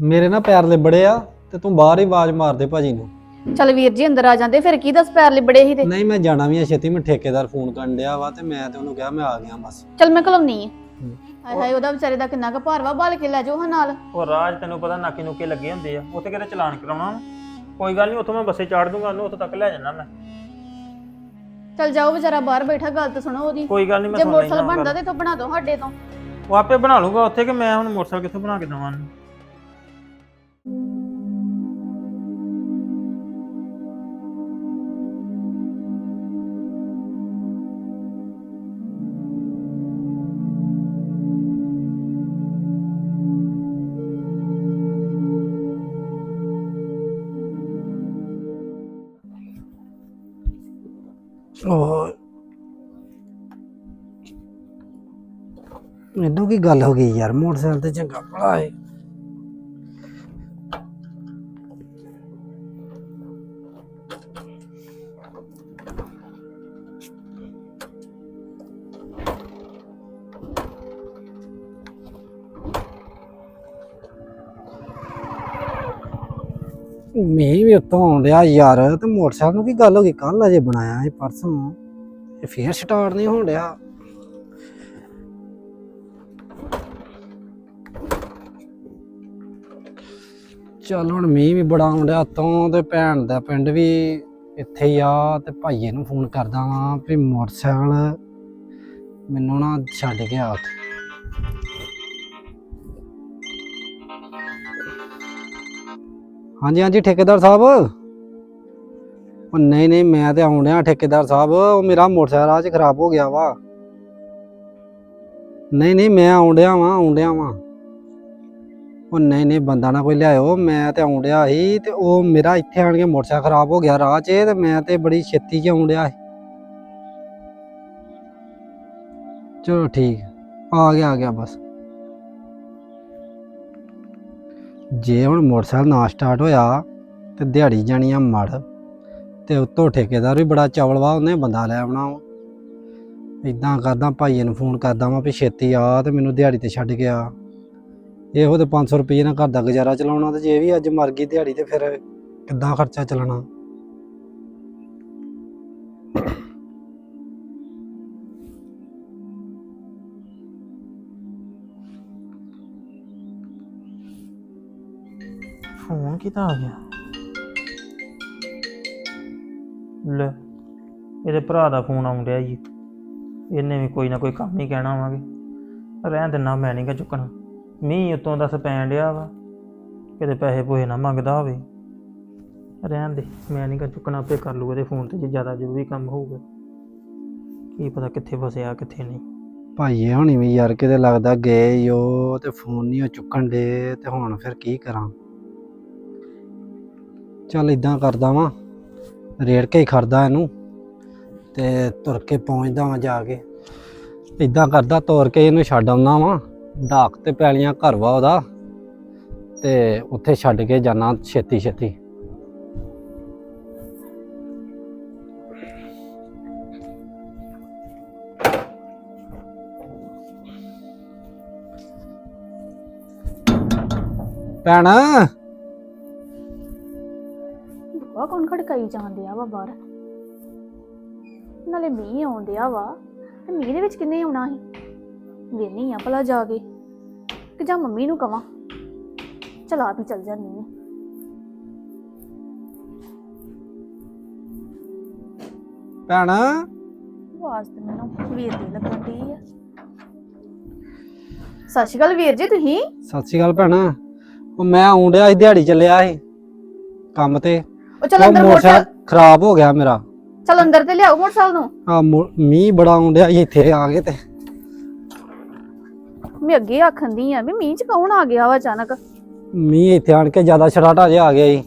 ਮੇਰੇ ਨਾ ਪੈਰ ਲਿਬੜੇ ਆ ਤੇ ਤੂੰ ਬਾਹਰ ਹੀ ਆਵਾਜ਼ ਮਾਰ ਦੇ ਭਾਜੀ ਨੂੰ। ਚਲ ਵੀਰ ਜੀ ਅੰਦਰ ਆ ਜਾਂਦੇ ਫਿਰ ਕੀ ਦੱਸ ਪੈਰ ਲਿਬੜੇ ਸੀ ਤੇ? ਨਹੀਂ ਮੈਂ ਜਾਣਾ ਵੀ ਆ ਛੇਤੀ ਮੈਂ ਠੇਕੇਦਾਰ ਫੋਨ ਕਰਨ ਡਿਆ ਵਾ ਤੇ ਮੈਂ ਤੇ ਉਹਨੂੰ ਕਿਹਾ ਮੈਂ ਆ ਗਿਆ ਬਸ। ਚਲ ਮੈਂ ਘਲਾਉਣੀ ਆ। ਹੂੰ। ਹਾਏ ਹਾਏ ਉਹਦਾ ਵਿਚਾਰੇ ਦਾ ਕਿੰਨਾ ਕੁ ਭਾਰ ਵਾ ਬਾਲ ਕੇ ਲੈ ਜਾਓ ਹਾਂ ਨਾਲ। ਉਹ ਰਾਜ ਤੈਨੂੰ ਪਤਾ ਨਾਕੇ ਨੁਕੇ ਲੱਗੇ ਹੁੰਦੇ ਆ ਉੱਥੇ ਕਿਤੇ ਚਲਾਨ ਕਰਾਉਣਾ ਵਾ। ਕੋਈ ਗੱਲ ਨਹੀਂ ਉੱਥੋਂ ਮੈਂ ਬੱਸੇ ਚਾੜ ਦੂੰਗਾ ਉਹਨੂੰ ਉੱਥੋਂ ਤੱਕ ਲੈ ਜਾਣਾ ਮੈਂ। ਚਲ ਜਾਓ ਵਿਚਾਰਾ ਬਾਹਰ ਬੈਠਾ ਗੱਲ ਤਾਂ ਸੁਣੋ ਉਹਦੀ। ਕੋਈ ਗੱਲ ਨਹੀਂ ਮੈਂ ਜੇ ਸੁਣ ਮੋਟਰਸਾਈਕਲ ਬਣਦਾ ਤੇ ਇੱਥੋਂ ਬਣਾ ਦਿਓ ਸਾਡੇ ਤੋਂ। ਉਹ ਆਪੇ ਬਣਾ ਲੂਗਾ ਉੱਥੇ ਕਿ ਮੈਂ ਹੁਣ ਮੋਟਰਸਾਈਕਲ ਕਿੱਥੋਂ ਬਣਾ ਕੇ ਦੇਵਾਂ ਉਹਨੂੰ? ਉਹ ਮੈਨੂੰ ਕੀ ਗੱਲ ਹੋ ਗਈ ਯਾਰ? ਮੋਟਰਸਾਈਕਲ ਤੇ ਚੰਗਾ ਭਲਾ ਏ। ਮੀਂਹ ਵੀ ਉੱਤੋਂ ਡਿਆ ਯਾਰ, ਤੇ ਮੋਟਰਸਾਈਕਲ ਨੂੰ ਕੀ ਗੱਲ ਹੋ ਗਈ ਕੱਲ ਅਜੇ ਬਣਾਇਆ ਇਹ ਪਰਸੋਂ। ਇਹ ਫੇਰ ਸਟਾਰਟ ਨਹੀਂ ਹੋਣ ਡਿਆ। ਚੱਲ ਹੁਣ ਮੀਂਹ ਵੀ ਬੜਾ ਆਉਣ ਡਿਆ ਉੱਤੋਂ, ਤੇ ਭੈਣ ਦਾ ਪਿੰਡ ਵੀ ਇੱਥੇ ਹੀ ਆ, ਤੇ ਭਾਈਏ ਨੂੰ ਫੋਨ ਕਰਦਾ ਵਾਂ ਵੀ ਮੋਟਰਸਾਈਕਲ ਮੈਨੂੰ ਨਾ ਛੱਡ ਗਿਆ ਉੱਥੇ। ਹਾਂਜੀ ਹਾਂਜੀ, ਠੇਕੇਦਾਰ ਸਾਹਿਬ। ਉਹ ਨਹੀਂ ਨਹੀਂ, ਮੈਂ ਤੇ ਆਉਣ ਡਿਆ ਠੇਕੇਦਾਰ ਸਾਹਿਬ। ਉਹ ਮੇਰਾ ਮੋਟਰਸਾਈਕਲ ਆ ਚ ਖਰਾਬ ਹੋ ਗਿਆ ਵਾ। ਨਹੀਂ ਨਹੀਂ, ਮੈਂ ਆਉਣ ਡਿਆ ਵਾਂ, ਆਉਣ ਡਿਆ ਵਾਂ। ਉਹ ਨਹੀਂ ਨਹੀਂ, ਬੰਦਾ ਨਾ ਕੋਈ ਲਿਆਇਓ। ਮੈਂ ਤੇ ਆਉਣ ਡਿਆ ਸੀ ਤੇ ਉਹ ਮੇਰਾ ਇੱਥੇ ਆਣ ਕੇ ਮੋਟਰਸਾਈਕਲ ਖਰਾਬ ਹੋ ਗਿਆ ਰਾਹ 'ਚ ਤੇ ਮੈਂ ਤੇ ਬੜੀ ਛੇਤੀ 'ਚ ਆਉਣ ਡਿਆ ਸੀ। ਚਲੋ ਠੀਕ ਆ ਗਿਆ ਆ ਗਿਆ ਬਸ। ਜੇ ਹੁਣ ਮੋਟਰਸਾਈਕਲ ਨਾ ਸਟਾਰਟ ਹੋਇਆ ਤੇ ਦਿਹਾੜੀ ਜਾਣੀ ਆ ਮੜ, ਤੇ ਉੱਤੋਂ ਠੇਕੇਦਾਰ ਵੀ ਬੜਾ ਚਵਲ ਵਾ ਉਹਨੇ ਬੰਦਾ ਲੈ ਆਉਣਾ ਵਾ। ਇਦਾਂ ਕਰਦਾ, ਭਾਈਏ ਨੂੰ ਫੋਨ ਕਰਦਾ ਵਾਂ ਵੀ ਛੇਤੀ ਆ ਤੇ ਮੈਨੂੰ ਦਿਹਾੜੀ ਤੇ ਛੱਡ ਗਿਆ। ਆ ਇਹੋ ਤੇ 500 ਰੁਪਏ ਨਾਲ ਘਰ ਦਾ ਗੁਜ਼ਾਰਾ ਚਲਾਉਣਾ ਤੇ ਜੇ ਵੀ ਅੱਜ ਮਰ ਗਈ ਦਿਹਾੜੀ ਤੇ ਫਿਰ ਕਿੱਦਾਂ ਖਰਚਾ ਚੱਲਣਾ? ਫੋਨ ਕਿਤਾ ਆ ਗਿਆ? ਲੈ, ਇਹਦੇ ਭਰਾ ਦਾ ਫੋਨ ਆਉਣ ਡਿਆ ਜੀ। ਇਹਨੇ ਵੀ ਕੋਈ ਨਾ ਕੋਈ ਕੰਮ ਹੀ ਕਹਿਣਾ ਆਵਾਂਗੇ ਰਹਿਣ ਦਿੰਨਾ, ਮੈਂ ਨਹੀਂ ਚੁੱਕਣਾ। ਮੀਂਹ ਉਤੋਂ ਦੱਸ ਪੈਣ ਡਿਆ ਵਾ, ਕਿਤੇ ਪੈਸੇ ਪੋਹੇ ਨਾ ਮੰਗਦਾ ਹੋਵੇ। ਰਹਿਣ ਦੇ, ਮੈਂ ਨਹੀਂ ਚੁੱਕਣਾ, ਆਪੇ ਕਰ ਲੂ ਇਹਦੇ ਫੋਨ ਤੇ ਜੇ ਜ਼ਿਆਦਾ ਜ਼ਰੂਰੀ ਕੰਮ ਹੋਊਗਾ। ਕੀ ਪਤਾ ਕਿੱਥੇ ਫਸਿਆ, ਕਿੱਥੇ ਨਹੀਂ। ਭਾਈਏ ਹੁਣੀ ਵੀ ਯਾਰ ਕਿਤੇ ਲੱਗਦਾ ਗਏ ਈ ਉਹ ਤੇ ਫੋਨ ਨਹੀਂ ਉਹ ਚੁੱਕਣ ਦੇ, ਤੇ ਹੁਣ ਫਿਰ ਕੀ ਕਰਾਂ? ਚੱਲ ਇਦਾਂ ਕਰਦਾ ਵਾਂ, ਰੇੜ ਕੇ ਹੀ ਖੜਦਾ ਇਹਨੂੰ ਤੇ ਤੁਰ ਕੇ ਪਹੁੰਚਦਾ ਵਾਂ ਜਾ ਕੇ। ਇਦਾਂ ਕਰਦਾ, ਤੋਰ ਕੇ ਇਹਨੂੰ ਛੱਡ ਆਉਂਦਾ ਵਾਂ ਡਾਕ ਤੇ ਪੈਲੀਆਂ ਘਰ ਵਾ ਉਹਦਾ ਤੇ ਉੱਥੇ ਛੱਡ ਕੇ ਜਾਣਾ ਛੇਤੀ ਛੇਤੀ। ਭੈਣ। ਆ ਕੌਣ ਖੜਕਾਈ ਜਾਂਦੇ ਆ ਵਾ ਬਾਹਰ? ਨਾਲੇ ਮੀਂਹ ਆਉਂਦੇ ਆ ਵਾ ਤੇ ਮੀਂਹ ਦੇ ਵਿੱਚ ਕਿੰਨੇ ਆਉਣਾ ਸੀ? ਵੇਨੀ ਆ ਭਲਾ ਜਾ ਕੇ ਕਿ ਜਾਂ ਮੰਮੀ ਨੂੰ ਕਵਾਂ। ਚਲ ਆਪ ਹੀ ਚੱਲ ਜਾਂਦੀ ਆ। ਭੈਣ? ਆਵਾਜ਼ ਤੇ ਮੈਨੂੰ ਵੀਰ ਦੀ ਲੱਗਣ ਦੀ ਆ। ਸਤਿ ਸ਼੍ਰੀ ਅਕਾਲ ਵੀਰ ਜੀ ਤੁਸੀਂ? ਸਤਿ ਸ਼੍ਰੀ ਅਕਾਲ ਭੈਣ। ਉਹ ਮੈਂ ਆਉਣ ਡਿਆ ਸੀ ਦਿਹਾੜੀ ਚੱਲਿਆ ਸੀ ਕੰਮ ਤੇ। ਉਹ ਚਲ ਉਹ ਅੰਦਰ ਮੋਟਰ ਮੋਟਰਸਾਈਕਲ ਖਰਾਬ ਹੋ ਗਿਆ ਮੇਰਾ। ਚਲ ਅੰਦਰ ਤੇ ਲਿਆਓ ਮੋਟਰਸਾਈਕਲ ਨੂੰ। ਆ ਮੀਂਹ ਬੜਾ ਸੀ ਇੱਥੇ ਆ ਗਏ ਤੇ। ਮੈਂ ਅੱਗੇ ਆਖਣ ਦੀ ਆ ਵੀ ਮੀਂਹ ਚ ਕੌਣ ਆ ਗਿਆ ਵਾ ਅਚਾਨਕ? ਮੀਂਹ ਇੱਥੇ ਆਣ ਕੇ ਜ਼ਿਆਦਾ ਛਰਾਟਾ ਜਿਹਾ ਆ ਗਿਆ ਜੀ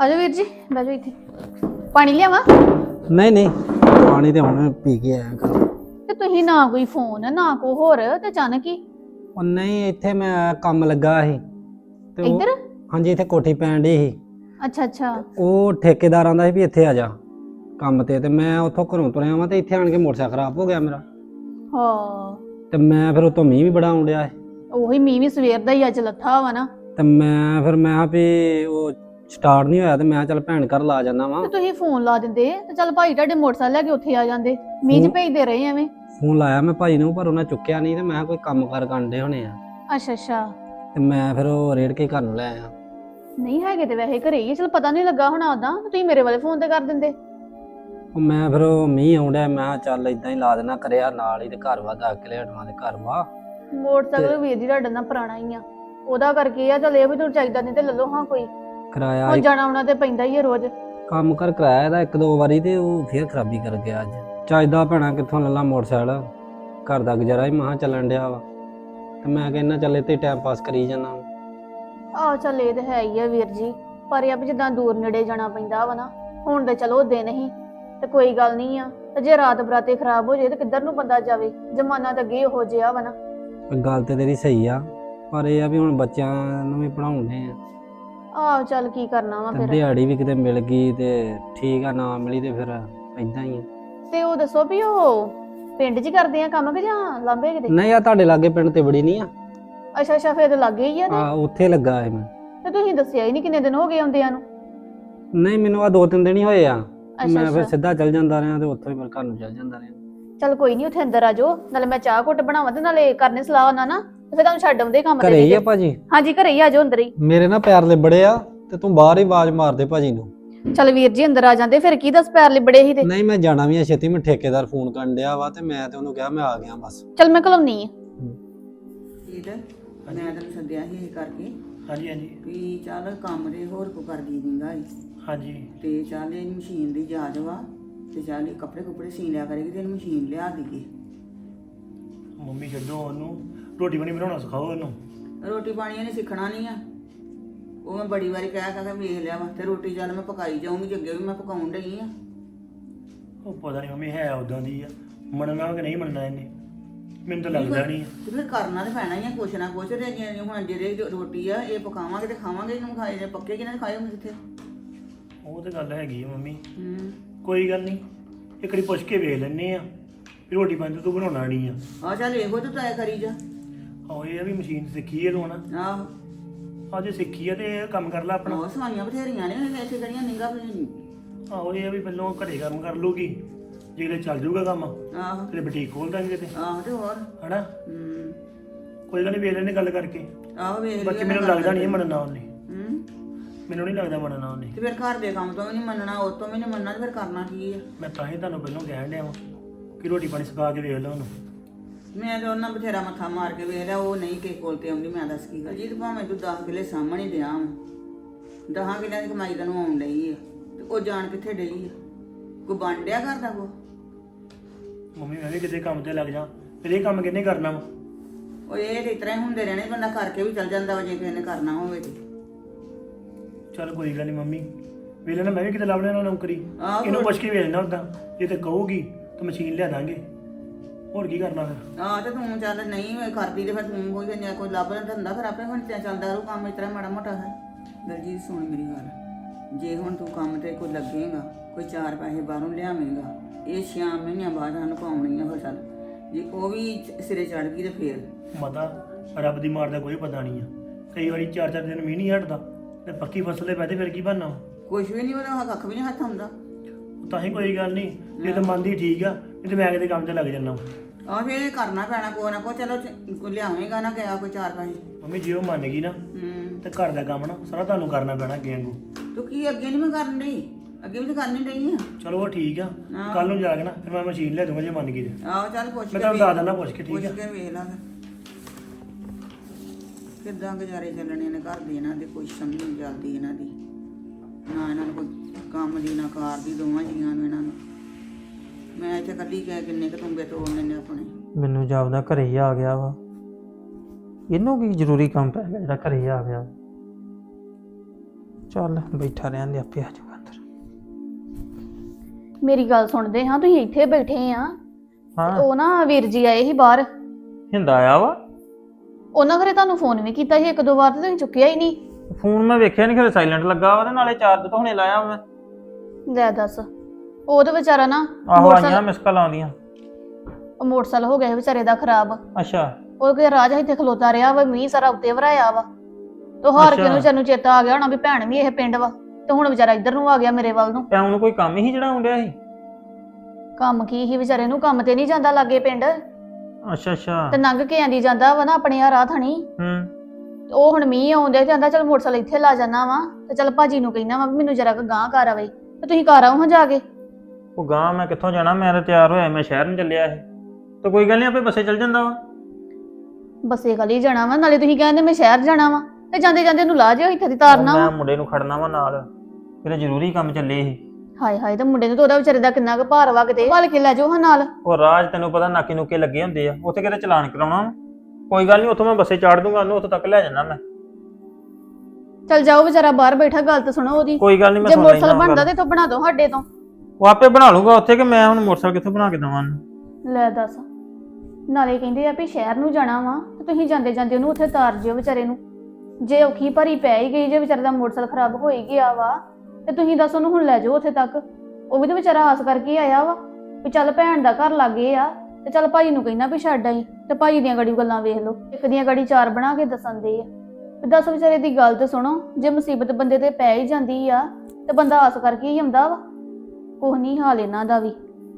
ਆਜੋ ਵੀਰ ਜੀ ਬਹਿ ਜਾਓ ਇੱਥੇ। ਪਾਣੀ ਲਿਆਵਾਂ? ਨਹੀਂ ਨਹੀਂ ਪਾਣੀ ਤੇ ਹੁਣ ਪੀ ਕੇ ਆਇਆ ਘਰ। ਤੇ ਤੁਸੀਂ ਨਾ ਕੋਈ ਫੋਨ ਨਾ ਕੋ ਹੋਰ ਤੇ ਅਚਾਨਕ ਹੀ? ਉਹ ਨਹੀਂ ਇੱਥੇ ਮੈਂ ਕੰਮ ਲੱਗਾ ਸੀ। ਤੇ ਉਹ- ਇੱਧਰ? ਹਾਂਜੀ ਇੱਥੇ ਕੋਠੀ ਪੈਣ ਦੀ ਸੀ। ਅੱਛਾ ਅੱਛਾ। ਉਹ ਠੇਕੇਦਾਰ ਆਂਦਾ ਸੀ ਵੀ ਇੱਥੇ ਆ ਜਾ ਕੰਮ ਤੇ। ਤੇ ਮੈਂ ਉੱਥੋਂ ਘਰੋਂ ਤੁਰਿਆ ਵਾਂ ਤੇ ਇੱਥੇ ਆਣ ਕੇ ਮੋਟਰਸਾਈਕਲ ਖਰਾਬ ਹੋ ਗਿਆ ਮੇਰਾ। ਹਾਂ। ਤੇ ਮੈਂ ਫਿਰ ਉਤੋਂ ਮੀਂਹ ਵੀ ਬੜਾ ਆਉਣ ਡਿਆ ਸੀ। ਉਹੀ ਮੀਂਹ ਵੀ ਸਵੇਰ ਦਾ ਹੀ ਅੱਜ ਲੱਥਾ ਵਾ ਨਾ। ਤੇ ਮੈਂ ਫਿਰ ਮੈਂ ਕਿਹਾ ਵੀ ਉਹ ਸਟਾਰਟ ਨਹੀਂ ਹੋਇਆ ਤੇ ਮੈਂ ਚੱਲ ਭੈਣ ਘਰ ਲਾ ਜਾਣਾ ਵਾਂ। ਤੇ ਤੁਸੀਂ ਫੋਨ ਲਾ ਦਿੰਦੇ ਤੇ ਚੱਲ ਭਾਈ ਤੁਹਾਡੇ ਮੋਟਰਸਾਈਕਲ ਲੈ ਕੇ ਉੱਥੇ ਆ ਜਾਂਦੇ। ਮੀਂਹ 'ਚ ਭੇਜਦੇ ਰਹੇ ਐਵੇਂ। ਫੋਨ ਲਾਇਆ ਮੈਂ ਭਾਈ ਨੂੰ ਪਰ ਉਹਨਾਂ ਚੁੱਕਿਆ ਨਹੀਂ ਤੇ ਮੈਂ ਕੋਈ ਕੰਮ ਕਾਰ ਕਰਦੇ ਹੋਣੇ ਆ। ਅੱਛਾ ਅੱਛਾ। ਤੇ ਮੈਂ ਫਿਰ ਉਹ ਰੇੜ ਕੇ ਘਰ ਨੂੰ ਲੈ ਆਇਆ। ਨਹੀਂ ਹੈਗੇ ਤੇ ਵੈਸੇ ਘਰੇ ਹੀ ਚੱਲ ਪਤਾ ਨਹੀਂ ਲੱਗਾ ਹੋਣਾ ਉਦਾਂ ਤੇ ਤੁਸੀਂ ਮੇਰੇ ਵਾਲੇ ਫੋਨ ਤੇ ਕਰ ਦਿੰਦੇ। ਉਹ ਮੈਂ ਫਿਰ ਉਹ ਮੀਂਹ ਆਉਂਦਾ ਮੈਂ ਕਿਹਾ ਚੱਲ ਇਦਾਂ ਹੀ ਲਾ ਦੇਣਾ ਕਰਿਆ ਨਾਲ ਹੀ ਤੇ ਘਰ ਵਾ 10 ਕਿਲੇ ਹਟਵਾ ਦੇ ਘਰ ਵਾ। ਮੋਟਰਸਾਈਕਲ ਵੀਰ ਜੀ ਤੁਹਾਡਾ ਨਾ ਪੁਰਾਣਾ ਹੀ ਆ। ਉਹਦਾ ਕਰਕੇ ਆ ਚੱਲ ਇਹ ਵੀ ਤੁਹਾਨੂੰ ਚਾਹੀਦਾ ਨਹੀਂ ਤੇ ਲੈ ਲਓ ਹਾਂ ਕੋਈ। ਕਿਰਾਇਆ ਹੁਣ ਜਾਣਾ ਆਉਣਾ ਤੇ ਪੈਂਦਾ ਹੀ ਆ ਰੋਜ਼। ਕੰਮ ਕਰ ਕਰਾਇਆ ਇਹਦਾ ਇੱਕ ਦੋ ਵਾਰੀ ਤੇ ਉਹ ਫੇਰ ਖਰਾਬੀ ਕਰ ਗਿਆ ਅੱਜ। ਚਾਹੀਦਾ ਭੈਣਾ ਕਿੱਥੋਂ ਲੱਲਾ ਮੋਟਰਸਾਈਕਲ। ਘਰ ਦਾ ਗੁਜ਼ਾਰਾ ਹੀ ਮਹਾ ਚੱਲਣ ਡਿਆ ਵਾ। ਤੇ ਮੈਂ ਕਹਿੰਦਾ ਚੱਲ ਤੇ ਟਾਈਮ ਪਾਸ ਕਰੀ ਜਾਣਾ। ਆਹ ਚੱਲ ਇਹ ਤੇ ਹੈ ਹੀ ਆ ਵੀਰ ਜੀ। ਪਰ ਇਹ ਆ ਵੀ ਜਿੱਦਾਂ ਦੂਰ ਨੇੜੇ ਜਾਣਾ ਪੈਂਦਾ ਵਾ ਨਾ ਹੁਣ ਤੇ ਚਲੋ ਦਿਨ ਹੀ। ਤੇ ਕੋਈ ਗੱਲ ਨਹੀਂ ਆ। ਤੇ ਜੇ ਰਾਤ ਬਰਾਤੇ ਖਰਾਬ ਹੋ ਜੇ ਤੇ ਕਿੱਧਰ ਨੂੰ ਬੰਦਾ ਜਾਵੇ? ਜ਼ਮਾਨਾ ਤਾਂ ਅੱਗੇ ਹੋ ਜਿਆ ਵਾ ਨਾ। ਗੱਲ ਤੇ ਤੇਰੀ ਸਹੀ ਆ। ਪਰ ਇਹ ਆ ਵੀ ਹੁਣ ਬੱਚਿਆਂ ਨੂੰ ਵੀ ਪੜਾਉਂਦੇ ਆ। ਆਹ ਚੱਲ ਕੀ ਕਰਨਾ ਵਾ ਤੇ ਫਿਰ। ਦਿਹਾੜੀ ਵੀ ਕਿਤੇ ਮਿਲ ਗਈ ਤੇ ਠੀਕ ਆ ਨਾ ਮਿਲੀ ਤੇ ਫਿਰ ਇਦਾਂ ਹੀ ਆ। ਤੇ ਉਹ ਦੱਸੋ ਵੀ ਉਹ ਪਿੰਡ 'ਚ ਹੀ ਕਰਦੇ ਆ ਕੰਮ ਕਿ ਜਾਂ ਲਾਂਬੇ ਕਿਤੇ? ਨਹੀਂ ਆ ਤੁਹਾਡੇ ਲਾਗੇ ਪਿੰਡ ਤੇ ਬੜੀ ਨਹੀਂ ਆ। ਅੱਛਾ ਅੱਛਾ ਫਿਰ ਤਾਂ ਲੱਗੇ ਹੀ ਆ ਤੇ। ਆ ਉੱਥੇ ਲੱਗਾ ਐ ਮੈਂ। ਤੇ ਤੁਸੀਂ ਦੱਸਿਆ ਹੀ ਨਹੀਂ ਕਿੰਨੇ ਦਿਨ ਹੋ ਗਏ ਆਉਂਦਿਆਂ ਨੂੰ? ਨਹੀਂ ਮੈਨੂੰ ਆ ਦੋ ਤਿੰਨ ਦਿਨ ਹੀ ਹੋਏ ਆ। ਅੱਛਾ ਮੈਂ ਫਿਰ ਅੱਛਾ। ਸਿੱਧਾ ਚੱਲ ਜਾਂਦਾ ਰਿਹਾ ਤੇ ਉੱਥੋਂ ਹੀ ਫਿਰ ਘਰ ਨੂੰ ਚੱਲ ਜਾਂਦਾ ਰਿਹਾ। ਚੱਲ ਕੋਈ ਨਹੀਂ ਉੱਥੇ ਅੰਦਰ ਆ ਜਾਓ ਨਾਲੇ ਮੈਂ ਚਾਹ ਘੁੱਟ ਬਣਾਵਾਂ ਤੇ ਨਾਲੇ ਕਰਨੇ ਸਲਾਹ ਉਹਨਾਂ ਨਾ ਤੇ ਫਿਰ ਤੁਹਾਨੂੰ ਛੱਡ ਆਉਂਦੇ ਕੰਮ ਘਰੇ ਹੀ ਆ ਭਾਜੀ? ਹਾਂਜੀ ਘਰੇ ਹੀ ਆ ਜਾਓ ਅੰਦਰ ਹੀ। ਮੇਰੇ ਨਾ ਪੈਰ ਲਿਬੜੇ ਆ ਤੇ ਤੂੰ ਬਾਹਰ ਹੀ ਆਵਾਜ਼ ਮਾਰ ਦੇ ਭਾਜੀ ਨੂੰ। ਚੱਲ ਵੀਰ ਜੀ ਅੰਦਰ ਆ ਜਾਂਦੇ ਫਿਰ ਕੀ ਦੱਸ ਪੈਰ ਲਿਬੜੇ ਸੀ ਤੇ? ਨਹੀਂ ਮੈਂ ਜਾਣਾ ਵੀ ਆ ਛੇਤੀ ਮੈਂ ਠੇਕੇਦਾਰ ਫੋਨ ਕਰਨ ਡਿਆ ਵਾ ਤੇ ਮੈਂ ਤੇ ਉਹਨੂੰ ਕਿਹਾ ਮੈਂ ਆ ਗਿਆ ਬਸ। ਚੱਲ ਮੈਂ ਘਲਾਉਣੀ ਆ। ਠੀਕ ਹੈ ਮੈਂ ਤੈਨੂੰ ਸੱਦਿਆ ਸੀ ਇਹ ਕਰਕੇ। ਹਾਂਜੀ ਹਾਂਜੀ। ਵੀ ਚੱਲ ਕੰਮ ਦੇ ਹੋਰ ਕੋ ਕਰਦੀ ਨਹੀਂਗਾ ਹਾਂਜੀ। ਤੇ ਚੱਲ ਇਹ ਮਸ਼ੀਨ ਦੀ ਵਾ ਤੇ ਚੱਲ ਇਹ ਕੱਪੜੇ ਕੁਪੜੇ ਸੀ ਲਿਆ ਕਰੇਗੀ ਤੇ ਇਹਨੂੰ ਮਸ਼ੀਨ ਲਿਆ ਦਈਏ। ਮੰਮੀ ਛੱਡੋ ਉਹਨੂੰ। ਰੋਟੀ ਪਾਣੀ ਬਣਾਉਣਾ ਸਿਖਾਓ ਉਹਨੂੰ ਰੋਟੀ ਪਾਣੀ ਇਹਨੇ ਸਿੱਖਣਾ ਨਹੀਂ ਆ। ਉਹ ਮੈਂ ਬੜੀ ਵਾਰੀ ਕਹਿ ਕਹਿ ਕੇ ਵੇਖ ਲਿਆ ਵਾ ਤੇ ਰੋਟੀ ਚੱਲ ਮੈਂ ਪਕਾਈ ਜਾਊਂਗੀ ਜੇ ਅੱਗੇ ਵੀ ਮੈਂ ਪਕਾਉਣ ਡਈ ਆ। ਉਹ ਪਤਾ ਨਹੀਂ ਮੰਮੀ ਹੈ ਉਦਾਂ ਦੀ ਆ। ਮੰਨਣਾ ਕਿ ਨਹੀਂ ਮੰਨਣਾ ਇਹਨੇ? ਮੈਨੂੰ ਤਾਂ ਲੱਗਦਾ ਨਹੀਂ ਆ। ਤੇ ਫਿਰ ਕਰਨਾ ਤੇ ਪੈਣਾ ਹੀ ਆ ਕੁਛ ਨਾ ਕੁਛ ਤੇ ਜੇ ਹੁਣ ਜਿਹੜੇ ਜੋ ਰੋਟੀ ਆ ਇਹ ਪਕਾਵਾਂਗੇ ਤੇ ਖਾਵਾਂਗੇ ਇਹਨੂੰ ਖਾਏ ਜੇ ਪੱਕੇ ਕਿਨਾਂ ਖਾਏ ਕਿੱਥੇ? ਉਹ ਤੇ ਗੱਲ ਹੈਗੀ ਆ ਮੰਮੀ। ਹੂੰ। ਕੋਈ ਗੱਲ ਨਹੀਂ ਇੱਕ ਵਾਰੀ ਪੁੱਛ ਕੇ ਵੇਖ ਲੈਨੇ ਆ ਵੀ ਰੋਟੀ ਪਾਣੀ ਤਾਂ ਤੂੰ ਬਣਾਉਣਾ ਨਹੀਂ ਆ। ਆ ਚੱਲ ਇਹੋ ਤੇ ਤੈਅ ਕਰੀ ਜਾ। ਆਹੋ ਇਹ ਆ ਵੀ ਮਸ਼ੀਨ ਸਿੱਖੀ ਹੈ ਤੂੰ ਨਾ ਆਹੋ। ਅੱਜ ਸਿੱਖੀ ਆ ਤੇ ਇਹ ਕੰਮ ਕਰ ਲੈ ਆਪਣਾ। ਉਹ ਸਵਾਈਆਂ ਬਥੇਰੀਆਂ ਨੇ ਐਸੇ ਕਰੀਆਂ ਨਿੰਗਾ ਆਹੋ ਇਹ ਆ ਵੀ ਪਹਿਲਾਂ ਘਰੇ ਕੰਮ ਕਰ ਲੂਗੀ ਜੇ ਕਿਤੇ ਚੱਲ ਜਾਊਗਾ ਕੰਮ ਆਹੋ। ਤੇ ਬੁਟੀਕ ਖੋਲ ਦਾਂਗੇ ਤੇ ਆਹੋ ਤੇ ਹੋਰ। ਹਨਾ? ਹੂੰ। ਕੋਈ ਗੱਲ ਨਹੀਂ ਵੇਖ ਲੈਨੇ ਗੱਲ ਕਰਕੇ। ਆਹੋ ਵੇਖ ਬਾਕੀ ਲਈਏ ਮੈਨੂੰ ਲੱਗਦਾ ਨਹੀਂ ਮੰਨਣਾ ਉਹਨੇ। ਹੂੰ। ਮੈਨੂੰ ਨਹੀਂ ਲੱਗਦਾ ਮੰਨਣਾ ਉਹਨੇ। ਤੇ ਫਿਰ ਘਰ ਦੇ ਕੰਮ ਤੋਂ ਵੀ ਨਹੀਂ ਮੰਨਣਾ ਉਹ ਤੋਂ ਵੀ ਨਹੀਂ ਮੰਨਣਾ ਤੇ ਫਿਰ ਕਰਨਾ ਕੀ ਆ? ਮੈਂ ਤਾਂ ਹੀ ਤੁਹਾਨੂੰ ਪਹਿਲਾਂ ਕਹਿਣ ਡਿਆ ਵਾਂ ਕਿ ਰੋਟੀ ਪਾਣੀ ਸਿਖਾ ਕੇ ਵੇਖ ਲਓ ਉਹਨੂੰ। ਮੈਂ ਤੇ ਉਹਨਾਂ ਬਥੇਰਾ ਮੱਥਾ ਮਾਰ ਕੇ ਵੇਖ ਲਿਆ ਉਹ ਨਹੀਂ ਕਿਸੇ ਕੋਲ ਤੇ ਆਉਂਦੀ ਮੈਂ ਦੱਸ ਕੀ ਕਰ। ਜੀ ਤੇ ਭਾਵੇਂ ਤੂੰ 10 ਕਿਲੇ ਸਾਹਮਣੇ ਦਿਆਂ 10 ਕਿਲਿਆਂ ਦੀ ਕਮਾਈ ਤੈਨੂੰ ਆਉਣ ਡਈ ਆ ਤੇ ਉਹ ਜਾਣ ਕਿੱਥੇ ਡਈ ਆ? ਕੋਈ ਬਣ ਡਿਆ ਕਰਦਾ ਕੋ ਮੰਮੀ ਮੈਂ ਵੀ ਕਿਤੇ ਕੰਮ ਤੇ ਲੱਗ ਜਾ ਫਿਰ ਇਹ ਕੰਮ ਕਿੰਨੇ ਕਰਨਾ ਵਾ? ਉਹ ਇਹ ਤੇ ਇਤਰਾ ਹੀ ਹੁੰਦੇ ਰਹਿਣੇ ਬੰਦਾ ਕਰਕੇ ਵੀ ਚੱਲ ਜਾਂਦਾ ਵਾ ਜੇ ਕਿਸੇ ਨੇ ਕਰਨਾ ਹੋਵੇ ਤੇ। ਚੱਲ ਕੋਈ ਗੱਲ ਨਹੀਂ ਮੰਮੀ। ਵੇਖ ਲੈਣਾ ਮੈਂ ਵੀ ਕਿਤੇ ਲੱਭ ਲੈਣਾ ਨੌਕਰੀ। ਆਹੋ। ਇਹਨੂੰ ਪੁੱਛ ਕੇ ਵੇਖ ਲੈਣਾ ਉਦਾਂ। ਜੇ ਤੇ ਕਹੂਗੀ ਤਾਂ ਮਸ਼ੀਨ ਲਿਆ ਦਾਂਗੇ। ਹੋਰ ਕੀ ਕਰਨਾ ਫਿਰ? ਆ ਤੇ ਤੂੰ ਚੱਲ ਨਹੀਂ ਕਰਦੀ ਤੇ ਫਿਰ ਤੂੰ ਕੋਈ ਨਾ ਕੋਈ ਲੱਭ ਲੈਂਦਾ ਹੁੰਦਾ ਫਿਰ ਆਪੇ ਹੁਣ ਚੱਲ- ਚੱਲਦਾ ਰਹੂ ਕੰਮ ਇਤਰਾ ਮਾੜਾ ਮੋਟਾ ਹੈ ਦਲਜੀਤ ਸੁਣ ਮੇਰੀ ਗੱਲ। ਜੇ ਹੁਣ ਤੂੰ ਕੰਮ ਤੇ ਕੋਈ ਲੱਗੇਗਾ ਕੋਈ ਚਾਰ ਪੈਸੇ ਬਾਹਰੋਂ ਲਿਆਵੇਂਗਾ ਇਹ ਛੇ ਮਹੀਨਿਆਂ ਬਾਅਦ ਸਾਨੂੰ ਪਾਉਣੀ ਆ ਫਿਰ ਚੱਲ। ਜੇ ਉਹ ਵੀ ਸਿਰੇ ਚੜ ਗਈ ਤੇ ਫੇਰ। ਮਤਾ ਰੱਬ ਦੀ ਮਾਰ ਦਾ ਕੋਈ ਪਤਾ ਨਹੀਂ ਆ। ਕਈ ਵਾਰੀ ਚਾਰ ਚਾਰ ਦਿਨ ਮੀਂਹ ਨਹੀਂ ਹਟਦਾ। ਤੇ ਪੱਕੀ ਫਸਲੇ ਪੈ ਤੇ ਫਿਰ ਕੀ ਬਣਨਾ? ਕੁਛ ਵੀ ਨਹੀਂ ਉਹਦਾ ਕੱਖ ਵੀ ਨਹੀਂ ਹੱਥ ਆਉਂਦਾ। ਤਾਂ ਹੀ ਕੋਈ ਗੱਲ ਨਹੀਂ। ਜੇ ਤਾਂ ਮੰਨਦੀ ਠੀਕ ਆ ਨਹੀਂ ਤੇ ਮੈਂ ਕਿਤੇ ਕੰਮ ਤੇ ਲੱਗ ਜਾਣਾ ਆ ਫੇਰ ਇਹ ਕਰਨਾ ਪੈਣਾ ਕੋਈ ਨਾ ਕੋਈ ਚਲੋ ਚ- ਕੋਈ ਲਿਆਵੇਂਗਾ ਨਾ ਗਿਆ ਕੋਈ ਚਾਰ ਪੈਸੇ ਮੰਮੀ ਜੇ ਉਹ ਮੰਨ ਗਈ ਨਾ ਹੂੰ। ਤੇ ਘਰ ਦਾ ਕੰਮ ਨਾ ਸਾਰਾ ਤੁਹਾਨੂੰ ਕਰਨਾ ਪੈਣਾ ਅੱਗੇ ਵਾਂਗੂ। ਤੂੰ ਕੀ ਅੱਗੇ ਨਹੀਂ ਮੈਂ ਕਰਨ ਡਈ? ਅੱਗੇ ਵੀ ਤਾਂ ਕਰਨੀ ਡਈ ਆ। ਚਲੋ ਉਹ ਠੀਕ ਆ। ਹਾਂ। ਕੱਲ ਨੂੰ ਜਾ ਕੇ ਨਾ ਫਿਰ ਮੈਂ ਮਸ਼ੀਨ ਲੈ ਦੂੰਗਾ ਜੇ ਮੰਨ ਗਈ ਤੇ। ਆਹੋ ਚੱਲ ਪੁੱਛ ਮੈਂ ਕੇ ਤੁਹਾਨੂੰ ਦੱਸ ਦਿੰਦਾ ਪੁੱਛ ਕੇ ਠੀਕ ਪੁੱਛ ਆ ਕੇ ਵੇਖ ਲਾ ਫਿਰ ਕਿੱਦਾਂ ਗੁਜ਼ਾਰੇ ਚੱਲਣੇ ਨੇ ਘਰ ਦੇ ਇਹਨਾਂ ਦੇ ਕੋਈ ਸਮਝ ਨਹੀਂ ਚੱਲਦੀ ਇਹਨਾਂ ਦੀ। ਨਾ ਇਹਨਾਂ ਨੂੰ ਕੋਈ ਕੰਮ ਦੀ ਨਾ ਕਾਰ ਦੀ ਦੋਵਾਂ ਜੀਆਂ ਨੂੰ ਇਹਨਾਂ ਨੂੰ। ਮੈਂ ਇੱਥੇ ਕੱਲੀ ਕਹਿ ਕਿੰਨੇ ਕੁ ਤੁੰਬੇ ਤੋੜਨੇ ਨੇ ਆਪਣੇ। ਮੈਨੂੰ ਜਾਪਦਾ ਘਰੇ ਹੀ ਆ ਗਿਆ ਵਾ। ਇਹਨੂੰ ਕੀ ਜ਼ਰੂਰੀ ਕੰਮ ਪੈ ਗਿਆ ਜਿਹੜਾ ਘਰੇ ਹੀ ਆ ਗਿਆ। ਚੱਲ ਬੈਠਾ ਰਹਿਣ ਦੇ ਆਪੇ ਆ ਜਾਊਗਾ ਅੰਦਰ। ਮੇਰੀ ਗੱਲ ਸੁਣਦੇ ਹਾਂ ਤੁਸੀਂ ਇੱਥੇ ਬੈਠੇ ਆ। ਹਾਂ। ਉਹ ਨਾ ਵੀਰ ਜੀ ਆਏ ਸੀ ਬਾਹਰ। ਹਿੰਦਾ ਆਇਆ ਵਾ? ਉਹਨਾਂ ਘਰੇ ਤੁਹਾਨੂੰ ਫੋਨ ਵੀ ਕੀਤਾ ਸੀ ਇੱਕ ਦੋ ਵਾਰ ਤੇ ਤੁਸੀਂ ਚੁੱਕਿਆ ਹੀ ਨਹੀਂ। ਫੋਨ ਮੈਂ ਵੇਖਿਆ ਨਹੀਂ ਖਰੇ ਸਾਇਲੈਂਟ ਲੱਗਾ ਵਾ ਤੇ ਨਾਲੇ ਚਾਰਜ ਤਾਂ ਹੁਣੇ ਲਾਇਆ ਮੈਂ। ਲੈ ਦੱਸ ਉਹ ਤੇ ਵਿਚਾਰਾ ਨਾ ਆਹੋ ਆਈਆਂ ਮਿਸ ਕਾਲ ਆਉਂਦੀਆਂ। ਉਹ ਮੋਟਰਸਾਈਕਲ ਹੋ ਗਿਆ ਸੀ ਵਿਚਾਰੇ ਦਾ ਖਰਾਬ। ਅੱਛਾ। ਉਹ ਕਿ ਰਾਜ ਇੱਥੇ ਖਲੋਤਾ ਰਿਹਾ ਵਾ ਮੀਂਹ ਸਾਰਾ ਉੱਤੇ ਵਰਾਇਆ ਵਾ। ਤੋ ਹਾਰ ਕੇ ਅੱਛਾ। ਨੂੰ ਵਿਚਾਰ ਨੂੰ ਚੇਤਾ ਆ ਗਿਆ ਹੋਣਾ ਵੀ ਭੈਣ ਵੀ ਇਹ ਪਿੰਡ ਵਾ ਤੇ ਹੁਣ ਵਿਚਾਰਾ ਇੱਧਰ ਨੂੰ ਆ ਗਿਆ ਮੇਰੇ ਵੱਲ ਨੂੰ। ਤੇ ਉਹਨੂੰ ਕੋਈ ਕੰਮ ਹੀ ਜਿਹੜਾ ਆਉਂਦਿਆ ਸੀ? ਕੰਮ ਕੀ ਹੀ ਵਿਚਾਰੇ ਨੂੰ ਕੰਮ ਤੇ ਨਹੀਂ ਜਾਂਦਾ ਲਾਗੇ ਪਿੰਡ। ਅੱਛਾ ਅੱਛਾ। ਤੇ ਲੰਘ ਕੇ ਆਂਦੀ ਜਾਂਦਾ ਵਾ ਨਾ ਆਪਣੇ ਆ ਰਾਹ ਥਣੀ। ਹੂੰ। ਉਹ ਹੁਣ ਮੀਂਹ ਆਉਂਦੇ ਤੇ ਆਂਦਾ ਚਲ ਮੋਟਰਸਾਈਕਲ ਇੱਥੇ ਲਾ ਜਾਣਾ ਵਾ ਤੇ ਚਲ ਭਾਜੀ ਨੂੰ ਕਹਿਣਾ ਵਾ ਵੀ ਮੈਨੂੰ ਜਰਾ ਗਾਂਹ ਕਰ ਆਵੇ ਤੇ ਤੁਸੀਂ ਘਰ ਆਓ ਹਾਂ ਜਾ ਕੇ। ਉਹ ਗਾਂ ਮੈਂ ਕਿੱਥੋਂ ਜਾਣਾ? ਮੈਂ ਤਾਂ ਤਿਆਰ ਹੋਇਆ ਮੈਂ ਸ਼ਹਿਰ ਨੂੰ ਚੱਲਿਆ ਇਹ ਤਾਂ ਕੋਈ ਗੱਲ ਨਹੀਂ ਆਪੇ ਬੱਸੇ ਚੱਲ ਜਾਂਦਾ ਵਾ। ਬੱਸੇ ਗਲੀ ਜਾਣਾ ਵਾ ਨਾਲੇ ਤੁਸੀਂ ਕਹਿੰਦੇ ਮੈਂ ਸ਼ਹਿਰ ਜਾਣਾ ਵਾ ਤੇ ਜਾਂਦੇ ਜਾਂਦੇ ਉਹਨੂੰ ਲਾ ਜਿਓ ਇੱਥੇ ਦੀ ਤਾਰਨਾ ਮੈਂ ਮੁੰਡੇ ਨੂੰ ਖੜਨਾ ਵਾ ਨਾਲ। ਕਿਤੇ ਜ਼ਰੂਰੀ ਕੰਮ ਚੱਲੇ ਸੀ। ਹਾਏ ਹਾਏ ਤੇ ਮੁੰਡੇ ਨੂੰ ਤਾਂ ਉਹਦਾ ਵਿਚਾਰੇ ਦਾ ਕਿੰਨਾ ਕੁ ਭਾਰ ਵਾ ਕਿਤੇ। ਭਲ ਕੇ ਲੈ ਜਾਓ ਹਾਂ ਨਾਲ। ਉਹ ਰਾਜ ਤੈਨੂੰ ਪਤਾ ਨਾਕੇ ਨੁਕੇ ਲੱਗੇ ਹੁੰਦੇ ਆ ਉੱਥੇ ਕਿਤੇ ਚਲਾਨ ਕਰਾਉਣਾ ਵਾ। ਕੋਈ ਗੱਲ ਨਹੀਂ ਉੱਥੋਂ ਮੈਂ ਬੱਸੇ ਚਾੜ ਦੂੰਗਾ ਉਹਨੂੰ ਉੱਥੋਂ ਤੱਕ ਲੈ ਜਾਣਾ ਮੈਂ। ਚਲ ਜਾਓ ਵਿਚਾਰਾ ਬਾਹਰ ਬੈਠਾ ਗੱਲ ਤਾਂ ਸੁਣੋ ਉਹਦੀ। ਕੋਈ ਗੱਲ ਨਹੀਂ ਮੈਂ ਜੇ ਸੁਣ ਮੋਟਰਸਾਈਕਲ ਲੈਣਾ ਬਣਦਾ ਤੇ ਇੱਥੋਂ ਬਣਾ ਦਿਓ ਸਾਡੇ ਤੋਂ। ਉਹ ਆਪੇ ਬਣਾ ਲੂੰਗਾ ਉੱਥੇ ਕਿ ਮੈਂ ਹੁਣ ਮੋਟਰਸਾਈਕਲ ਕਿੱਥੋਂ ਬਣਾ ਕੇ ਦਵਾਂ? ਉਹਨੂੰ ਲੈ ਦੱਸ। ਨਾਲੇ ਕਹਿੰਦੇ ਆ ਵੀ ਸ਼ਹਿਰ ਨੂੰ ਜਾਣਾ ਵਾ ਤੇ ਤੁਸੀਂ ਜਾਂਦੇ ਜਾਂਦੇ ਉਹਨੂੰ ਉੱਥੇ ਤਾਰ ਜਿਓ ਵਿਚਾਰੇ ਨੂੰ। ਜੇ ਔਖੀ ਭਰੀ ਪੈ ਹੀ ਗਈ ਜੇ ਵਿਚਾਰੇ ਦਾ ਮੋਟਰਸਾਈਕਲ ਖਰਾਬ ਹੋ ਹੀ ਗਿਆ ਵਾ ਤੇ ਤੁਸੀਂ ਦੱਸ ਉਹਨੂੰ ਹੁਣ ਲੈ ਜਾਓ ਉੱਥੇ ਤੱਕ। ਉਹ ਵੀ ਤਾਂ ਵਿਚਾਰਾ ਆਸ ਕਰਕੇ ਆਇਆ ਵਾ ਵੀ ਚੱਲ ਭੈਣ ਦਾ ਘਰ ਲੱਗੇ ਆ ਤੇ ਚੱਲ ਭਾਈ ਨੂੰ ਕਹਿਣਾ ਵੀ ਛੱਡ ਆਈ ਤੇ ਭਾਈ ਦੀਆਂ ਗੜੀ ਗੱਲਾਂ ਵੇਖ ਲਓ। ਇੱਕ ਦੀਆਂ ਗੜੀ ਚਾਰ ਬਣਾ ਕੇ ਦੱਸਣ ਦੇ ਆ। ਵੀ ਦੱਸ ਵਿਚਾਰੇ ਦੀ ਗੱਲ ਤੇ ਸੁਣੋ, ਜੇ ਮੁਸੀਬਤ ਬੰਦੇ ਤੇ ਪੈ ਹੀ ਜਾਂਦੀ ਆ ਤੇ ਬੰਦਾ ਆਸ ਕਰਕੇ ਹੀ ਆਉਂਦਾ ਵਾ। ਕੁਛ ਨਹੀਂ ਹਾਲ ਇਹਨਾਂ ਦਾ ਵੀ,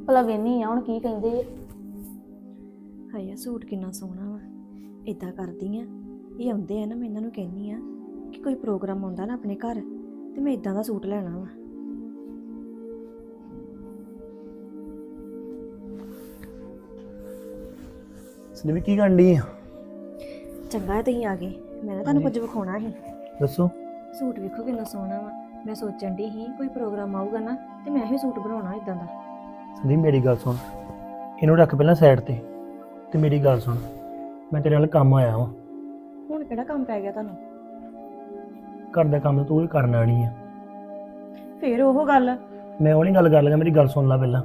ਭਲਾ ਵੇਨੀ ਆ ਹੁਣ ਕੀ ਕਹਿੰਦੇ ਆ। ਹਾਏ ਸੂਟ ਕਿੰਨਾ ਸੋਹਣਾ ਵਾ। ਇਦਾਂ ਕਰਦੀ ਆ, ਇਹ ਆਉਂਦੇ ਆ ਨਾ, ਮੈਂ ਇਹਨਾਂ ਨੂੰ ਕਹਿੰਨੀ ਆ ਕਿ ਕੋਈ ਪ੍ਰੋਗਰਾਮ ਆਉਂਦਾ ਨਾ ਆਪਣੇ ਘਰ ਤੇ ਮੈਂ ਇਦਾਂ ਦਾ ਸੂਟ ਲੈਣਾ ਵਾ। ਸੰਦੀਪ ਕੀ ਕਰਨ ਡਈ ਆ? ਚੰਗਾ ਹੈ ਤੁਸੀਂ ਆ ਗਏ। ਮੈਂ ਨਾ ਤੁਹਾਨੂੰ ਕੁਝ ਵਿਖਾਉਣਾ ਸੀ। ਦੱਸੋ। ਸੂਟ ਵੇਖੋ ਕਿੰਨਾ ਸੋਹਣਾ ਵਾ। ਮੈਂ ਸੋਚਣ ਦੀ ਸੀ ਕੋਈ ਪ੍ਰੋਗਰਾਮ ਆਊਗਾ ਨਾ ਤੇ ਮੈਂ ਹੀ ਸੂਟ ਬਣਾਉਣਾ ਇਦਾਂ ਦਾ। ਸੰਦੀਪ ਮੇਰੀ ਗੱਲ ਸੁਣ। ਇਹਨੂੰ ਰੱਖ ਪਹਿਲਾਂ ਸਾਈਡ ਤੇ ਤੇ ਮੇਰੀ ਗੱਲ ਸੁਣ। ਮੈਂ ਤੇਰੇ ਨਾਲ ਕੰਮ ਆਇਆ ਵਾਂ। ਹੁਣ ਕਿਹੜਾ ਕੰਮ ਪੈ ਗਿਆ ਤੁਹਾਨੂੰ? ਘਰ ਦਾ ਕੰਮ ਤਾਂ ਹੀ ਕਰਨਾ ਨਹੀਂ ਆ। ਫੇਰ ਉਹ ਗੱਲ? ਮੈਂ ਉਹ ਨਹੀਂ ਗੱਲ ਕਰ ਲਗਾ ਮੇਰੀ ਗੱਲ ਸੁਣ ਲੈ ਪਹਿਲਾਂ।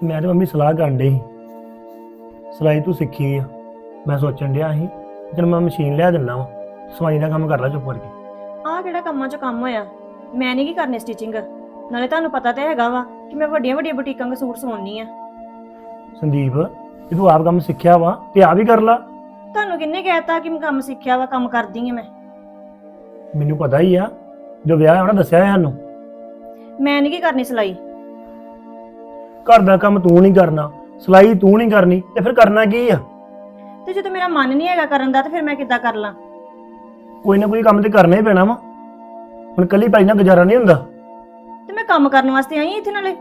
ਤੇ ਮੈਂ ਤੇ ਮੰਮੀ ਸਲਾਹ ਕਰਨ ਡਈ ਸੀ। ਸਿਲਾਈ ਤੂੰ ਸਿੱਖੀ ਆ। ਮੈਂ ਸੋਚਣ ਡਿਆ ਸੀ ਤੈਨੂੰ ਮੈਂ ਮਸ਼ੀਨ ਲਿਆ ਦਿੰਦਾ ਵਾ। ਸਵਾਈ ਦਾ ਕੰਮ ਕਰ ਲੈ ਚੁੱਪ ਕਰਕੇ। ਆਹ ਕਿਹੜਾ ਕੰਮਾਂ 'ਚ ਕੰਮ ਹੋਇਆ? ਮੈਂ ਨਹੀਂ ਕੀ ਕਰਨੀ ਸਟਿਚਿੰਗ ਨਾਲੇ ਤੁਹਾਨੂੰ ਪਤਾ ਤੇ ਹੈਗਾ ਵਾ ਕਿ ਮੈਂ ਵੱਡੀਆਂ ਵੱਡੀਆਂ ਬੁਟੀਕਾਂ ਦੇ ਸੂਟ ਸਵਾਉਣੀ ਆ। ਸੰਦੀਪ ਜੇ ਤੂੰ ਆਪ ਕੰਮ ਸਿੱਖਿਆ ਵਾ ਤੇ ਆ ਵੀ ਕਰ ਲਾ। ਤੁਹਾਨੂੰ ਕਿੰਨੇ ਕਹਿਤਾ ਕਿ ਮੈਂ ਕੰਮ ਸਿੱਖਿਆ ਵਾ ਕੰਮ ਕਰਦੀ ਆ ਮੈਂ? ਮੈਨੂੰ ਪਤਾ ਹੀ ਆ ਜੋ ਵਿਆਹ ਹੋਣਾ ਦੱਸਿਆ ਹੈ ਸਾਨੂੰ। ਮੈਂ ਨਹੀਂ ਕੀ ਕਰਨੀ ਸਿਲਾਈ? ਘਰ ਦਾ ਕੰਮ ਤੂੰ ਨਹੀਂ ਕਰਨਾ ਸਿਲਾਈ ਤੂੰ ਨਹੀਂ ਕਰਨੀ ਤੇ ਫਿਰ ਕਰਨਾ ਕੀ ਆ? ਤੇ ਜਦੋਂ ਮੇਰਾ ਮਨ ਨਹੀਂ ਹੈਗਾ ਕਰਨ ਦਾ ਤੇ ਫਿਰ ਮੈਂ ਕਿੱਦਾਂ ਕਰ ਲਾਂ? ਕੋਈ ਨਾ ਕੋਈ ਕੰਮ ਤੇ ਕਰਨਾ ਹੀ ਪੈਣਾ ਵਾ। ਹੁਣ ਕੱਲੀ ਭਾਈ ਨਾਲ ਗੁਜ਼ਾਰਾ ਨਹੀਂ ਹੁੰਦਾ। ਤੇ ਮੈਂ ਕੰਮ ਕਰਨ ਵਾਸਤੇ ਆਈ ਹਾਂ ਇੱਥੇ ਨਾਲੇ?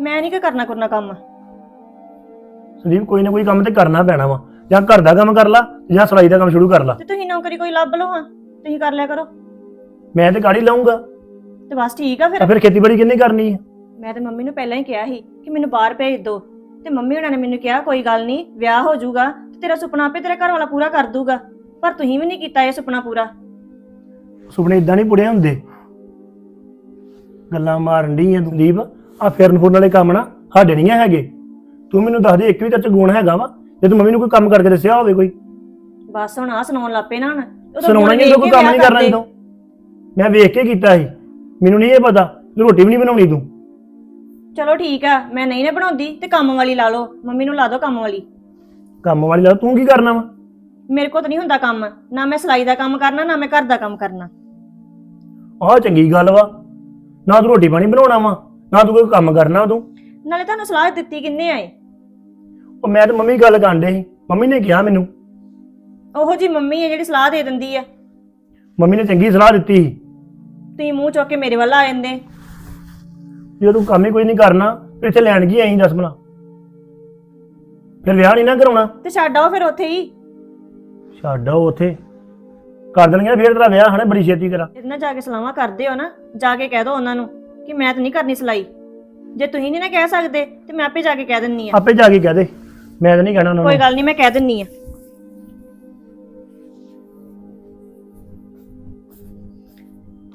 ਮੈਂ ਨਹੀਂ ਕਿ ਕਰਨਾ ਕਰਨਾ ਕੰਮ? ਸੰਦੀਪ ਕੋਈ ਨਾ ਕੋਈ ਕੰਮ ਤੇ ਕਰਨਾ ਪੈਣਾ ਵਾ। ਜਾਂ ਘਰ ਦਾ ਕੰਮ ਕਰ ਲਾ ਜਾਂ ਸਿਲਾਈ ਦਾ ਕੰਮ ਸ਼ੁਰੂ ਕਰ ਲਾ। ਤੇ ਤੁਸੀਂ ਨੌਕਰੀ ਕੋਈ ਲੱਭ ਲਓ ਹਾਂ ਤੁਸੀਂ ਕਰ ਲਿਆ ਕਰੋ। ਮੈਂ ਤੇ ਗਾੜੀ ਲਾਉਂਗਾ ਤੇ ਬਸ ਠੀਕ ਆ ਤਾਂ ਫਿਰ। ਫਿਰ ਖੇਤੀਬਾੜੀ ਕਿੰਨੇ ਕਰਨੀ ਆ? ਮੈਂ ਤੇ ਮੰਮੀ ਨੂੰ ਪਹਿਲਾਂ ਹੀ ਕਿਹਾ ਸੀ ਕਿ ਮੈਨੂੰ ਬਾਹਰ ਭੇਜ ਦਿਓ। ਤੇ ਮੰਮੀ ਉਹਨਾਂ ਨੇ ਮੈਨੂੰ ਕਿਹਾ ਕੋਈ ਗੱਲ ਨਹੀਂ ਵਿਆਹ ਹੋ ਜਾਊਗਾ ਤੇ ਤੇਰਾ ਸੁਪਨਾ ਆਪੇ ਤੇਰੇ ਘਰ ਵਾਲਾ ਪੂਰਾ ਕਰ ਦੂਗਾ। ਪਰ ਤੁਸੀਂ ਵੀ ਨਹੀਂ ਕੀਤਾ ਇਹ ਸੁਪਨਾ ਪੂਰਾ। ਸੁਪਨੇ ਇਦਾਂ ਨਹੀਂ ਪੁੜੇ ਹੁੰਦੇ। ਗੱਲਾਂ ਮਾਰਨ ਦੀ ਆ ਸੰਦੀਪ। ਆ ਫਿਰਨ ਫੁਰਨ ਵਾਲੇ ਕੰਮ ਨਾ ਸਾਡੇ ਨਹੀਂ ਹੈਗੇ। ਤੂੰ ਮੈਨੂੰ ਦੱਸ ਦੇ ਇੱਕ ਵੀ ਤੇਰੇ ਚ ਗੁਣ ਹੈਗਾ ਵਾ। ਜੇ ਤੂੰ ਮੰਮੀ ਨੂੰ ਕੋਈ ਕੰਮ ਕਰਕੇ ਦੱਸਿਆ ਹੋਵੇ ਕੋਈ। ਬਸ ਹੁਣ ਆ ਸੁਣਾਉਣ ਲੱਪੇ ਨਾ ਹੁਣ। ਉਦੋਂ ਸੁਣਾਉਣਾ ਕੋਈ ਕੇ ਕੰਮ ਨਹੀਂ ਕਰਨਾ। ਜਦੋਂ। ਮੈਂ ਵੇਖ ਕੇ ਕੀਤਾ ਸੀ। ਮੈਨੂੰ ਨਹੀਂ ਇਹ ਪਤਾ ਤੂੰ ਰੋਟੀ ਵੀ ਨਹੀਂ ਬਣਾਉਣੀ ਤੂੰ। ਚਲੋ ਠੀਕ ਆ ਮੈਂ ਨਹੀਂ ਨਾ ਬਣਾਉਂਦੀ ਤੇ ਕੰਮ ਵਾਲੀ ਲਾ ਲਓ। ਮੰਮੀ ਨੂੰ ਲਾ ਦਿਓ ਕੰਮ ਵਾਲੀ। ਕੰਮ ਵਾਲੀ ਲਾ ਤੂੰ ਕੀ ਕਰਨਾ ਵਾ? ਮੇਰੇ ਕੋਲ ਤਾਂ ਨਹੀਂ ਹੁੰਦਾ ਕੰਮ। ਨਾ ਮੈਂ ਸਿਲਾਈ ਦਾ ਕੰਮ ਕਰਨਾ ਨਾ ਮੈਂ ਘਰ ਦਾ ਕੰਮ ਕਰਨਾ। ਆਹ ਚੰਗੀ ਗੱਲ ਵਾ। ਨਾ ਤੂੰ ਰੋਟੀ ਪਾਣੀ ਬਣਾਉਣਾ ਵਾ ਨਾ ਤੂੰ ਕੋਈ ਕੰਮ ਕਰਨਾ ਤੂੰ। ਨਾਲੇ ਤੁਹਾਨੂੰ ਸਲਾਹ ਦਿੱਤੀ ਕਿੰਨੇ ਆਏ? ਉਹ ਮੈਂ ਤੇ ਮੰਮੀ ਗੱਲ ਕਰਨ ਡੇ ਸੀ। ਮੰਮੀ ਨੇ ਕਿਹਾ ਮੈਨੂੰ ਉਹੋ ਜੀ ਮੰਮੀ ਹੈ ਜਿਹੜੀ ਸਲਾਹ ਦੇ ਦਿੰਦੀ ਆ। ਮੰਮੀ ਨੇ ਚੰਗੀ ਸਲਾਹ ਦਿੱਤੀ ਸੀ। ਤੁਸੀਂ ਮੂੰਹ ਚੁੱਕ ਕੇ ਮੇਰੇ ਵੱਲ ਆ ਜਾਂਦੇ। ਜੇ ਤੂੰ ਕੰਮ ਹੀ ਕੋਈ ਨਹੀਂ ਕਰਨਾ ਫਿਰ ਇੱਥੇ ਲੈਣ ਕੀ ਆਈ ਦੱਸ ਭਲਾ। ਫਿਰ ਵਿਆਹ ਨਹੀਂ ਨਾ ਕਰਾਉਣਾ। ਤੇ ਛੱਡ ਆਓ ਫਿਰ ਉੱਥੇ ਹੀ। ਛੱਡ ਆਓ ਉੱਥੇ। ਕਰ ਦੇਣਗੇ ਫਿਰ ਤੇਰਾ ਵਿਆਹ ਹਣੇ ਬੜੀ ਛੇਤੀ ਕਰਾ। ਇਹਦੇ ਨਾਲ ਜਾ ਕੇ ਸਲਾਹਾਂ ਕਰਦੇ ਹੋ ਨਾ ਜਾ ਕੇ ਕਹਿ ਦਿਓ ਉਹਨਾਂ ਨੂੰ ਕਿ ਮੈਂ ਤਾਂ ਨਹੀਂ ਕਰਨੀ ਸਿਲਾਈ। ਜੇ ਤੁਸੀਂ ਨਹੀਂ ਨਾ ਕਹਿ ਸਕਦੇ ਤੇ ਮੈਂ ਆਪੇ ਜਾ ਕੇ ਕਹਿ ਦਿੰਨੀ ਆ। ਆਪੇ ਜਾ ਕੇ ਕਹਿ ਦੇ। ਮੈਂ ਤਾਂ ਨਹੀਂ ਕਹਿਣਾ ਉਹਨਾਂ ਕੋਈ ਨੂੰ। ਗੱਲ ਨਹੀਂ ਮੈਂ ਕਹਿ ਦਿੰਨੀ ਆ।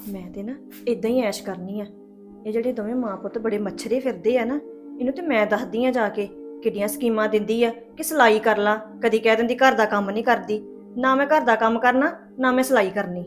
ਮੈਂ ਤੇ ਨਾ ਇਦਾਂ ਹੀ ਐਸ਼ ਕਰਨੀ ਆ। ਇਹ ਜਿਹੜੇ ਦੋਵੇਂ ਮਾਂ ਪੁੱਤ ਬੜੇ ਮੱਛਰੇ ਫਿਰਦੇ ਆ ਨਾ, ਇਹਨੂੰ ਤੇ ਮੈਂ ਦੱਸਦੀ ਆ ਜਾ ਕੇ ਕਿੱਡੀਆਂ ਸਕੀਮਾਂ ਦਿੰਦੀ ਆ ਕਿ ਸਿਲਾਈ ਕਰ ਲਾ, ਕਦੀ ਕਹਿ ਦਿੰਦੀ ਘਰ ਦਾ ਕੰਮ ਨਹੀਂ ਕਰਦੀ, ਨਾ ਮੈਂ ਘਰ ਦਾ ਕੰਮ ਕਰਨਾ, ਨਾ ਮੈਂ ਸਿਲਾਈ ਕਰਨੀ।